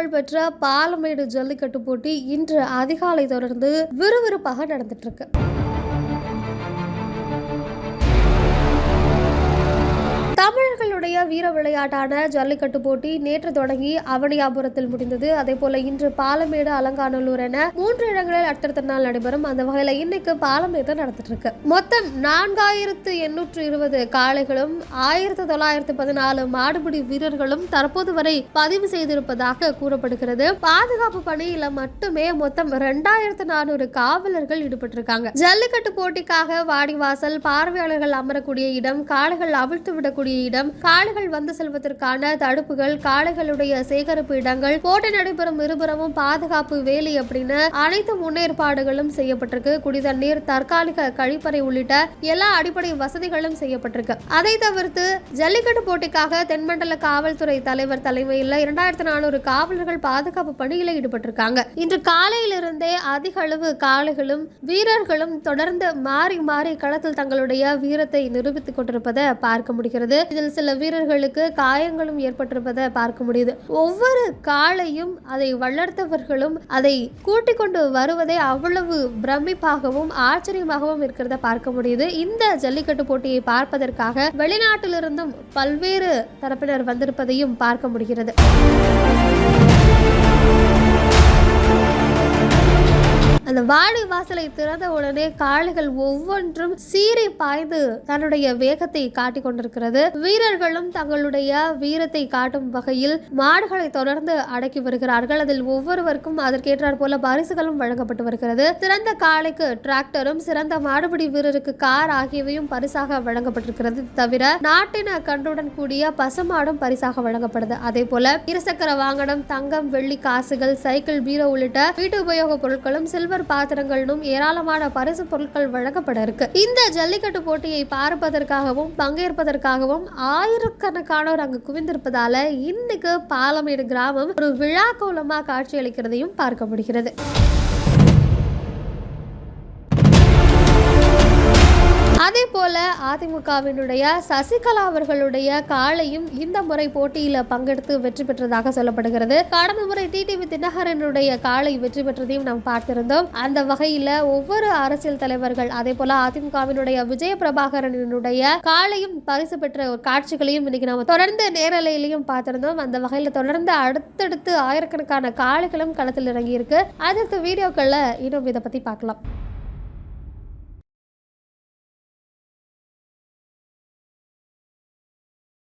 புகழ்பெற்ற பாலமேடு ஜல்லிக்கட்டு போட்டி இன்று அதிகாலை தொடர்ந்து விறுவிறுப்பாக நடந்துட்டு இருக்கு. விளையாட்டான ஜல்லிக்கட்டு போட்டி நேற்று தொடங்கி அவனியாபுரத்தில் முடிந்தது. அதே போல இன்று பாலமேடு அலங்காநல்லூர் என மூன்று இடங்களில் அடுத்தடுத்த நாள் நடைபெறும். அந்த வகையில் இன்னைக்கு பாலமேடு நடத்திட்டு இருக்கு மொத்தம் நான்காயிரத்து எண்ணூற்று இருபது காளைகளும் ஆயிரத்து தொள்ளாயிரத்து பதினாலு மாடுபிடி வீரர்களும் தற்போது வரை பதிவு செய்திருப்பதாக கூறப்படுகிறது. பாதுகாப்பு பணியில மட்டுமே மொத்தம் ரெண்டாயிரத்து நானூறு காவலர்கள் ஈடுபட்டிருக்காங்க. ஜல்லிக்கட்டு போட்டிக்காக வாடிவாசல் பார்வையாளர்கள் அமரக்கூடிய இடம் காளைகள் அவிழ்த்து விடக்கூடிய இடம் காளைகள் வந்து செல்வதற்கான தடுப்புகள் காளைகளுடைய சேகரிப்பு இடங்கள் போட்டி நடைபெறும் இருபுறமும் பாதுகாப்பு வேலி அப்படின்னு அனைத்து முன்னேற்பாடுகளும் செய்யப்பட்டிருக்கு. குடிதண்ணீர் தற்காலிக கழிப்பறை உள்ளிட்ட எல்லா அடிப்படை வசதிகளும் செய்யப்பட்டிருக்கு. அதை தவிர்த்து ஜல்லிக்கட்டு போட்டிக்காக தென்மண்டல காவல்துறை தலைவர் தலைமையில் இரண்டாயிரத்தி நானூறு காவலர்கள் பாதுகாப்பு பணியில் ஈடுபட்டிருக்காங்க. இன்று காலையிலிருந்தே அதிக அளவு காளைகளும் வீரர்களும் தொடர்ந்து மாறி மாறி களத்தில் தங்களுடைய வீரத்தை நிரூபித்துக் கொண்டிருப்பதை பார்க்க முடிகிறது. இதில் சில வீரர்களுக்கு காயங்களும் ஏற்பட்டிருப்பதை பார்க்க முடியுது. ஒவ்வொரு காளையும் அதை வளர்த்தவர்களும் அதை கூட்டிக் கொண்டு வருவதை அவ்வளவு பிரமிப்பாகவும் ஆச்சரியமாகவும் இருக்கிறத பார்க்க முடியுது. இந்த ஜல்லிக்கட்டு போட்டியை பார்ப்பதற்காக வெளிநாட்டிலிருந்தும் பல்வேறு தரப்பினர் வந்திருப்பதையும் பார்க்க முடிகிறது. அந்த வாடி வாசலை திறந்த உடனே காளைகள் ஒவ்வொன்றும் சீறி பாய்ந்து தன்னுடைய வேகத்தை காட்டிக் கொண்டிருக்கிறது. வீரர்களும் தங்களுடைய வீரத்தை காட்டும் வகையில் மாடுகளை தொடர்ந்து அடக்கி வருகிறார்கள். அதில் ஒவ்வொருவருக்கும் அதற்கேற்றார் போல பரிசுகளும் வழங்கப்பட்டு வருகிறது. சிறந்த காளைக்கு டிராக்டரும் சிறந்த மாடுபிடி வீரருக்கு கார் ஆகியவையும் பரிசாக வழங்கப்பட்டிருக்கிறது. தவிர நாட்டின கன்றுடன் கூடிய பசுமாடும் பரிசாக வழங்கப்படுது. அதே போல இருசக்கர வாகனம் தங்கம் வெள்ளி காசுகள் சைக்கிள் பீரோ உள்ளிட்ட வீட்டு உபயோக பொருட்களும் சில்வர் பாத்திரங்களும் ஏராளமான பரிசு பொருட்கள் வழங்கப்பட இருக்கு. இந்த ஜல்லிக்கட்டு போட்டியை பார்ப்பதற்காகவும் பங்கேற்பதற்காகவும் ஆயிரக்கணக்கானோர் அங்கு குவிந்திருப்பதால இன்னைக்கு பாலமேடு கிராமம் ஒரு விழா கோலமா காட்சியளிக்கிறதையும் பார்க்க முடிகிறது அதிமுகவினுடைய சசிகலா அவர்களுடைய காளையும் இந்த முறை போட்டியில பங்கெடுத்து வெற்றி பெற்றதாக சொல்லப்படுகிறது. கடந்த முறை டிடிவி தினகரனுடைய காளை வெற்றி பெற்றதையும் நாம் பார்த்திருந்தோம். அந்த வகையில ஒவ்வொரு அரசியல் தலைவர்கள் அதே போல அதிமுகவினுடைய விஜய பிரபாகரனுடைய காளையும் பரிசு பெற்ற ஒரு காட்சிகளையும் இன்னைக்கு நாம தொடர்ந்து நேரலையிலையும் பார்த்திருந்தோம். அந்த வகையில தொடர்ந்து அடுத்தடுத்து ஆயிரக்கணக்கான காலைகளும் களத்தில் இறங்கியிருக்கு. அடுத்த வீடியோக்களில் இன்னும் இதை பத்தி பார்க்கலாம்.